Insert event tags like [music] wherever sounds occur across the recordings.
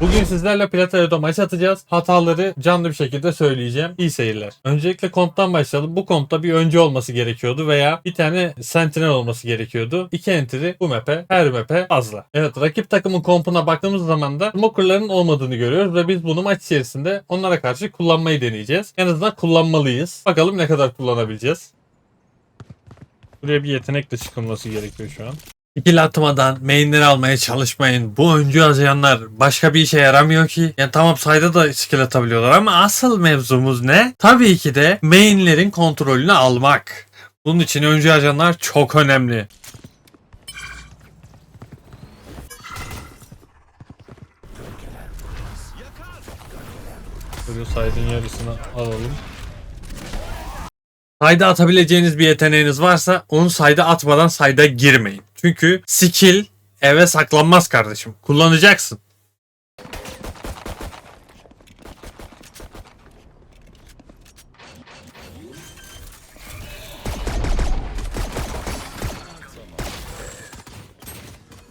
Bugün sizlerle Platayo'da maç atacağız. Hataları canlı bir şekilde söyleyeceğim. İyi seyirler. Öncelikle komptan başlayalım. Bu kompta bir öncü olması gerekiyordu veya bir tane sentinel olması gerekiyordu. İki entry bu map'e, her map'e fazla. Evet rakip takımın kompuna baktığımız zaman da smokerların olmadığını görüyoruz ve biz bunu maç içerisinde onlara karşı kullanmayı deneyeceğiz. En azından kullanmalıyız. Bakalım ne kadar kullanabileceğiz. Buraya bir yetenekle çıkılması gerekiyor şu an. İkili atmadan mainleri almaya çalışmayın. Bu öncü harcayanlar başka bir işe yaramıyor ki. Yani tamam sayda da skill atabiliyorlar ama asıl mevzumuz ne? Tabii ki de mainlerin kontrolünü almak. Bunun için öncü harcayanlar çok önemli. Böyle saydın yarısını alalım. Sayda atabileceğiniz bir yeteneğiniz varsa onu sayda atmadan sayda girmeyin. Çünkü skill eve saklanmaz kardeşim. Kullanacaksın.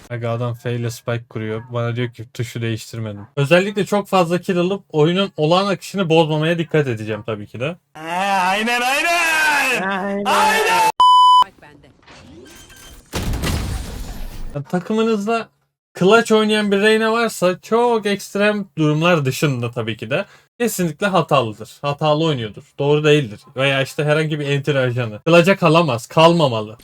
Aga adam F ile spike kuruyor. Bana diyor ki tuşu değiştirmedim. Özellikle çok fazla kill alıp oyunun olağan akışını bozmamaya dikkat edeceğim tabii ki de. Bak bende. Yani takımınızda clutch oynayan bir Reyna varsa çok ekstrem durumlar dışında tabii ki de kesinlikle hatalıdır. Hatalı oynuyordur. Doğru değildir. Veya işte herhangi bir enter ajanı. Clutch'a kalamaz. Kalmamalı.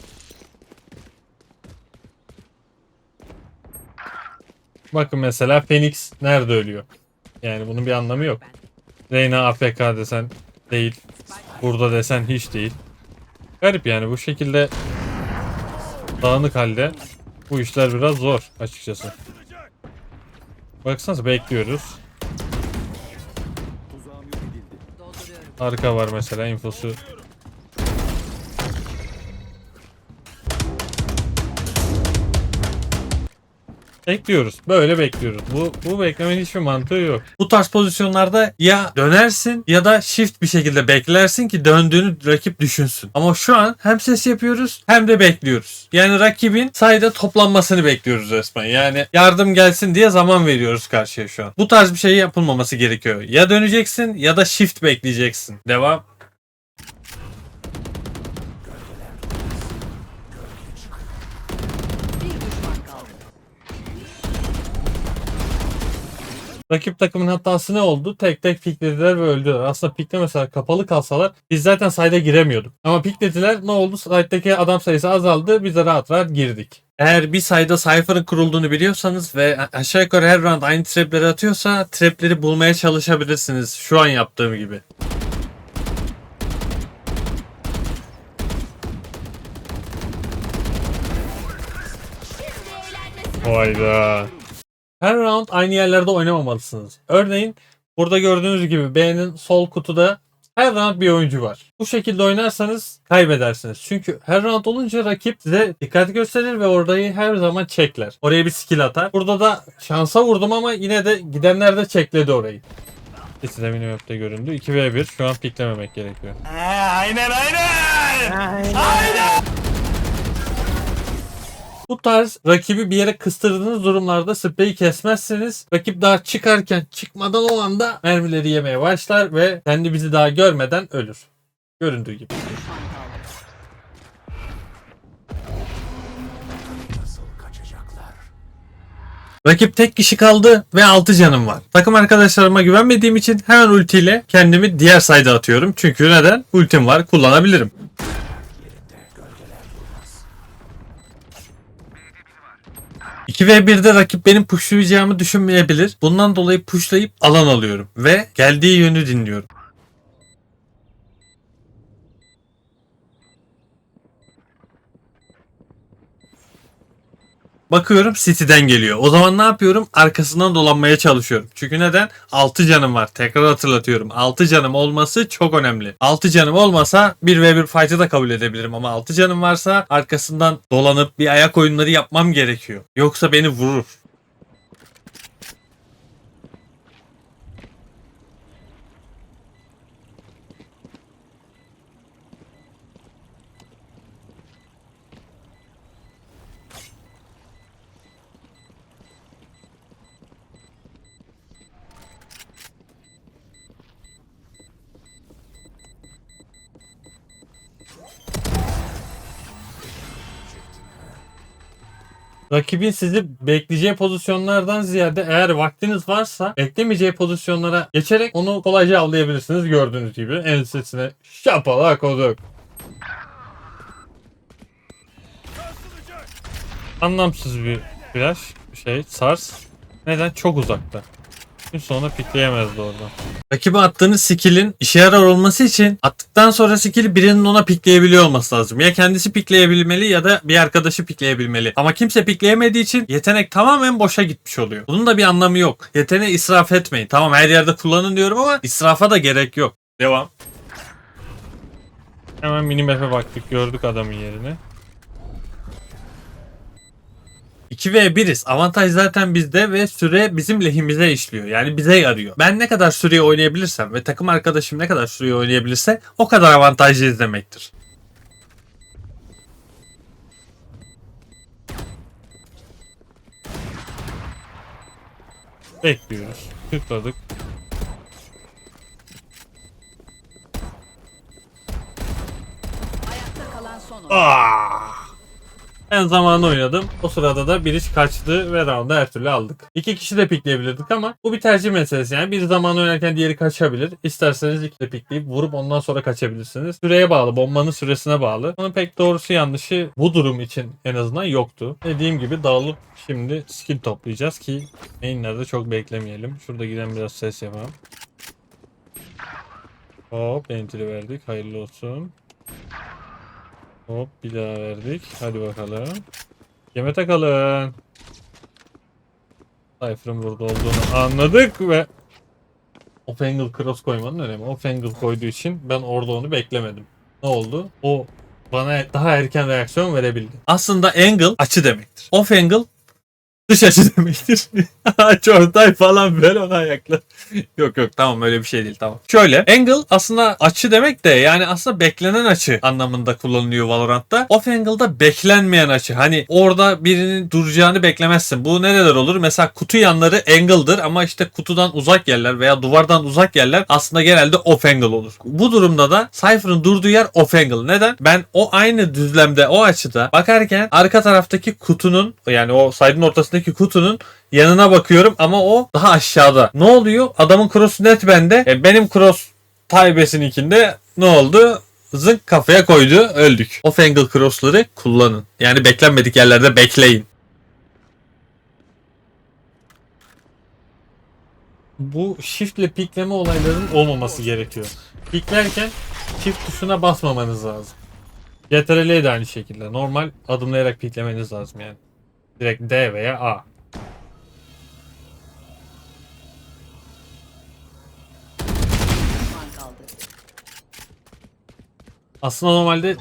Bakın mesela Phoenix nerede ölüyor? Yani bunun bir anlamı yok. Reyna AFK desen değil. Burada desen hiç değil. Garip yani bu şekilde dağınık halde bu işler biraz zor açıkçası. Baksanıza bekliyoruz. Arka var mesela infosu. Bekliyoruz. Böyle bekliyoruz. Bu bu beklemenin hiçbir mantığı yok. Bu tarz pozisyonlarda ya dönersin ya da shift bir şekilde beklersin ki döndüğünü rakip düşünsün. Ama şu an hem ses yapıyoruz hem de bekliyoruz. Yani rakibin sayda toplanmasını bekliyoruz resmen. Yani yardım gelsin diye zaman veriyoruz karşıya şu an. Bu tarz bir şey yapılmaması gerekiyor. Ya döneceksin ya da shift bekleyeceksin. Devam. Bir düşman kaldı. Rakip takımın hatası ne oldu? Tek tek piklediler ve öldüler. Aslında piklemeseler kapalı kalsalar biz zaten sayda giremiyorduk. Ama piklediler ne oldu? Side'deki adam sayısı azaldı. Biz de rahat rahat girdik. Eğer bir sayda Cypher'ın kurulduğunu biliyorsanız ve aşağı yukarı her round aynı trapleri atıyorsa trapleri bulmaya çalışabilirsiniz. Şu an yaptığım gibi. Hayda. Her round aynı yerlerde oynamamalısınız. Örneğin burada gördüğünüz gibi B'nin sol kutuda her round bir oyuncu var. Bu şekilde oynarsanız kaybedersiniz. Çünkü her round olunca rakip size dikkat gösterir ve orayı her zaman çekler. Oraya bir skill atar. Burada da şansa vurdum ama yine de gidenler de çekledi orayı. İkisi de göründü. 2v1 şu an piklememek gerekiyor. Bu tarz rakibi bir yere kıstırdığınız durumlarda spreyi kesmezseniz rakip daha çıkarken çıkmadan o anda mermileri yemeye başlar ve kendi bizi daha görmeden ölür. Göründüğü gibi. Rakip tek kişi kaldı ve 6 canım var. Takım arkadaşlarıma güvenmediğim için hemen ultiyle kendimi diğer sayda atıyorum. Çünkü neden? Ultim var kullanabilirim. İki ve 1'de rakip benim pushlayacağımı düşünmeyebilir. Bundan dolayı pushlayıp alan alıyorum ve geldiği yönü dinliyorum. Bakıyorum City'den geliyor. O zaman ne yapıyorum? Arkasından dolanmaya çalışıyorum. Çünkü neden? 6 canım var. Tekrar hatırlatıyorum. 6 canım olması çok önemli. 6 canım olmasa 1v1 fight'ı da kabul edebilirim ama 6 canım varsa arkasından dolanıp bir ayak oyunları yapmam gerekiyor. Yoksa beni vurur. Rakibin sizi bekleyeceği pozisyonlardan ziyade eğer vaktiniz varsa beklemeyeceği pozisyonlara geçerek onu kolayca avlayabilirsiniz gördüğünüz gibi. Ensesine şapalak oduk. Anlamsız bir flash şey sars. Neden? Çok uzakta. Şimdi sonra pikleyemezdi oradan. Rakibe attığınız skill'in işe yarar olması için attıktan sonra skill'i birinin ona pikleyebiliyor olması lazım. Ya kendisi pikleyebilmeli ya da bir arkadaşı pikleyebilmeli. Ama kimse pikleyemediği için yetenek tamamen boşa gitmiş oluyor. Bunun da bir anlamı yok. Yeteneği israf etmeyin. Tamam her yerde kullanın diyorum ama israfa da gerek yok. Devam. Hemen minimap'e baktık gördük adamın yerini. 2 ve 1'iz. Avantaj zaten bizde ve süre bizim lehimize işliyor. Yani bize yarıyor. Ben ne kadar süreyi oynayabilirsem ve takım arkadaşım ne kadar süreyi oynayabilirse o kadar avantajlıyız demektir. Bekliyoruz. Tıkladık. Ayakta kalan son oyuncu. Ben zamanı oynadım. O sırada da biriç kaçtı ve round'u her türlü aldık. İki kişi de pikleyebilirdik ama bu bir tercih meselesi. Yani bir zaman oynarken diğeri kaçabilir. İsterseniz iki de pikleyip vurup ondan sonra kaçabilirsiniz. Süreye bağlı, bombanın süresine bağlı. Onun pek doğrusu yanlışı bu durum için en azından yoktu. Dediğim gibi dağılıp şimdi skill toplayacağız ki mainlerde çok beklemeyelim. Şurada giden biraz ses yapalım. Hop entry verdik. Hayırlı olsun. Hop bir daha verdik. Hadi bakalım. Yeme takalım. Cypher'ın burada olduğunu anladık ve Off angle cross koymanın önemi. Off angle koyduğu için ben orada onu beklemedim. Ne oldu? O bana daha erken reaksiyon verebildi. Aslında angle açı demektir. Off angle dış açı demektir. [laughs] Çortay falan ver ona ayakla. yok yok tamam öyle bir şey değil tamam. Şöyle angle aslında açı demek de yani aslında beklenen açı anlamında kullanılıyor Valorant'ta. Off angle'da beklenmeyen açı. Hani orada birinin duracağını beklemezsin. Bu nereler olur? Mesela kutu yanları angle'dır ama işte kutudan uzak yerler veya duvardan uzak yerler aslında genelde off angle olur. Bu durumda da Cypher'ın durduğu yer off angle. Neden? Ben o aynı düzlemde o açıda bakarken arka taraftaki kutunun yani o side'ın ortasındaki kutunun yanına bakıyorum ama o daha aşağıda. Ne oluyor? Adamın cross'u net bende. E, benim cross Taybes'inkinde ne oldu? Zınk kafaya koydu öldük. Off angle cross'ları kullanın. Yani beklenmedik yerlerde bekleyin. Bu shift ile pikleme olaylarının olmaması gerekiyor. Piklerken shift tuşuna basmamanız lazım. CTRL de aynı şekilde. Normal adımlayarak piklemeniz lazım yani. Direkt D veya A. Aslında normalde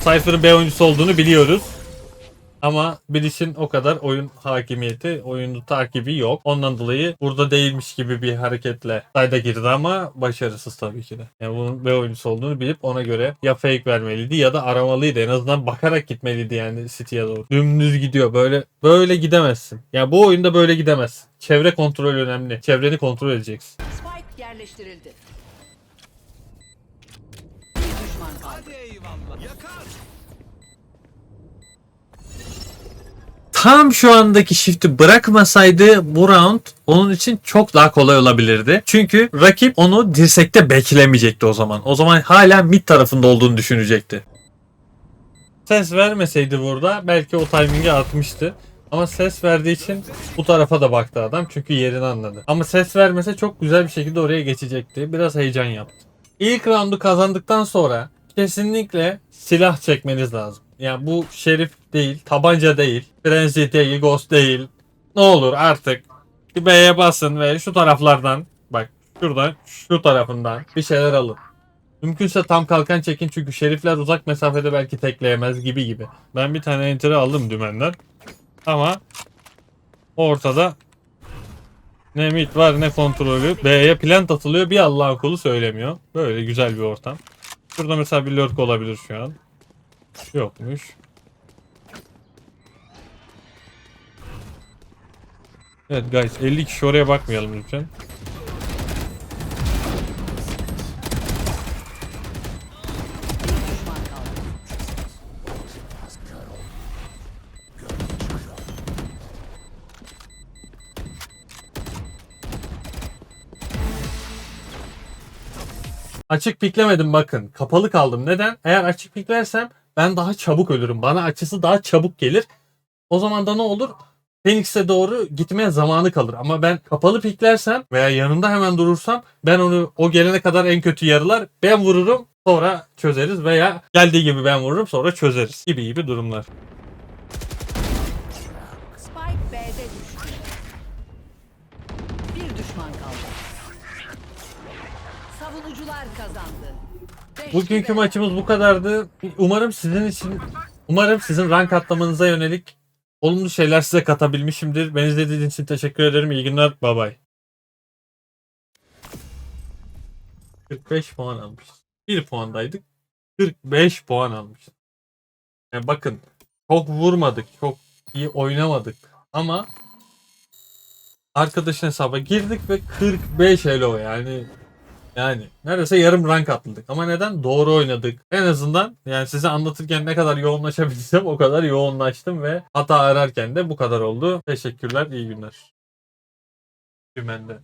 Cypher'ın B oyuncusu olduğunu biliyoruz. Ama Bilish'in o kadar oyun hakimiyeti, oyunu takibi yok. Ondan dolayı burada değilmiş gibi bir hareketle sayda girdi ama başarısız tabii ki de. Yani bunun B oyuncusu olduğunu bilip ona göre ya fake vermeliydi ya da aramalıydı. En azından bakarak gitmeliydi yani City'ye doğru. Dümdüz gidiyor. Böyle böyle gidemezsin. Yani bu oyunda böyle gidemezsin. Çevre kontrolü önemli. Çevreni kontrol edeceksin. Spike yerleştirildi. Bir düşman kaldı. Tam şu andaki shift'i bırakmasaydı bu round onun için çok daha kolay olabilirdi. Çünkü rakip onu dirsekte beklemeyecekti o zaman. O zaman hala mid tarafında olduğunu düşünecekti. Ses vermeseydi burada belki o timingi atmıştı. Ama ses verdiği için bu tarafa da baktı adam çünkü yerini anladı. Ama ses vermese çok güzel bir şekilde oraya geçecekti. Biraz heyecan yaptı. İlk roundu kazandıktan sonra kesinlikle silah çekmeniz lazım. Yani bu şerif değil, tabanca değil, frenzy değil, ghost değil. Ne olur artık bir B'ye basın ve şu taraflardan bak şuradan şu tarafından bir şeyler alın. Mümkünse tam kalkan çekin çünkü şerifler uzak mesafede belki tekleyemez gibi gibi. Ben bir tane enter'i aldım dümenden. Ama ortada ne mid var ne kontrolü. B'ye plant atılıyor bir Allah'ın kulu söylemiyor. Böyle güzel bir ortam. Burada mesela bir lurk olabilir şu an. Yokmuş. Evet guys 50 kişi oraya bakmayalım lütfen. Açık piklemedim bakın. Kapalı kaldım. Neden? Eğer açık piklersem ben daha çabuk ölürüm. Bana açısı daha çabuk gelir. O zaman da ne olur? Phoenix'e doğru gitmeye zamanı kalır. Ama ben kapalı piklersem veya yanında hemen durursam ben onu o gelene kadar en kötü yarılar ben vururum sonra çözeriz veya geldiği gibi ben vururum sonra çözeriz gibi gibi durumlar. Spike B'de düştü. Bir düşman kaldı. Savunucular kazandı. Bugünkü maçımız bu kadardı. Umarım sizin için umarım sizin rank atlamanıza yönelik olumlu şeyler size katabilmişimdir. Beni izlediğiniz için teşekkür ederim. İyi günler. Bay bay. 45 puan almışız. 1 puandaydık. 45 puan almışız. Yani bakın çok vurmadık. Çok iyi oynamadık. Ama arkadaşın hesaba girdik ve 45 elo yani yani neredeyse yarım rank atladık. Ama neden? Doğru oynadık. En azından yani size anlatırken ne kadar yoğunlaşabilsem o kadar yoğunlaştım ve hata ararken de bu kadar oldu. Teşekkürler, iyi günler. Dümende.